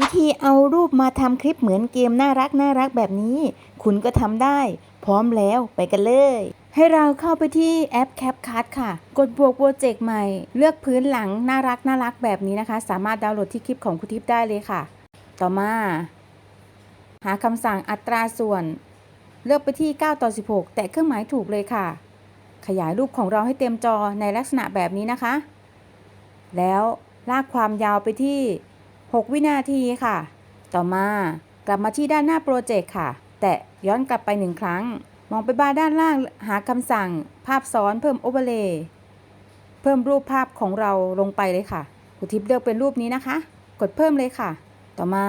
วิธีเอารูปมาทำคลิปเหมือนเกมน่ารักน่ารักแบบนี้ คุณก็ทำได้ พร้อมแล้วไปกันเลย ให้เราเข้าไปที่แอป CapCut ค่ะ กดบวกโปรเจกต์ใหม่ เลือกพื้นหลังน่ารักน่ารักแบบนี้นะคะ สามารถดาวน์โหลดที่คลิปของคุณทิพย์ได้เลยค่ะ ต่อมา หาคำสั่งอัตราส่วน เลือกไปที่ 9 ต่อ 16 แต่เครื่องหมายถูกเลยค่ะ ขยายรูปของเราให้เต็มจอในลักษณะแบบนี้นะคะ แล้วลากความยาวไปที่ 6 วินาทีค่ะ ต่อมากลับมาที่ด้านหน้าโปรเจกต์ค่ะ แต่ย้อนกลับไปหนึ่งครั้ง มองไปบ้านด้านล่างหาคำสั่ง ภาพซ้อนเพิ่มโอเวอร์เลย์เพิ่มรูปภาพของเราลงไปเลยค่ะคุณทิพย์เลือกเป็นรูปนี้นะคะ กดเพิ่มเลยค่ะ ต่อมา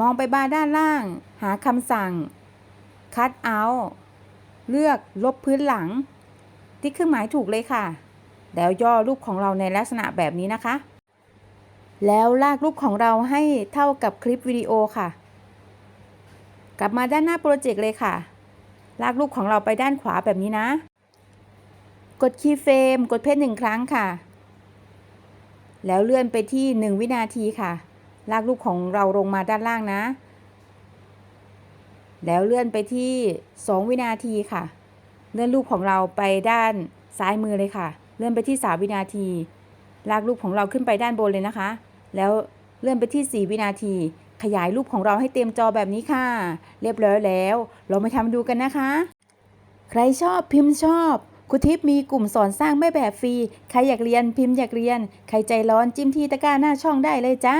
มองไปบ้านด้านล่าง หาคำสั่ง cut out เลือกลบพื้นหลัง ที่เครื่องหมายถูกเลยค่ะ แล้วย่อรูปของเราในลักษณะแบบนี้นะคะ แล้วลากรูปของเราให้เท่ากับคลิปวิดีโอค่ะ กลับมาด้านหน้าโปรเจกต์เลยค่ะ ลากรูปของเราไปด้านขวาแบบนี้นะ กดคีย์เฟรมกดเพชรหนึ่งครั้งค่ะ แล้วเลื่อนไปที่ 1 วินาทีค่ะ ลากรูปของเราลงมาด้านล่างนะ แล้วเลื่อนไปที่ 2 วินาทีค่ะ เลื่อนรูปของเราไปด้านซ้ายมือเลยค่ะ เลื่อนไปที่ 3 วินาทีลากรูปของเราขึ้นไปด้านบนเลยนะคะ แล้วเลื่อนไปที่ 4 วินาที ขยายรูปของเราให้เต็มจอแบบนี้ค่ะ เรียบร้อยแล้ว เรามาทำดูกันนะคะ ใครชอบพิมพ์ชอบครูทิพย์มีกลุ่มสอนสร้างแม่แบบฟรี ใครอยากเรียนพิมพ์อยากเรียน ใครใจร้อนจิ้มที่ตะกร้าหน้าช่องได้เลยจ้า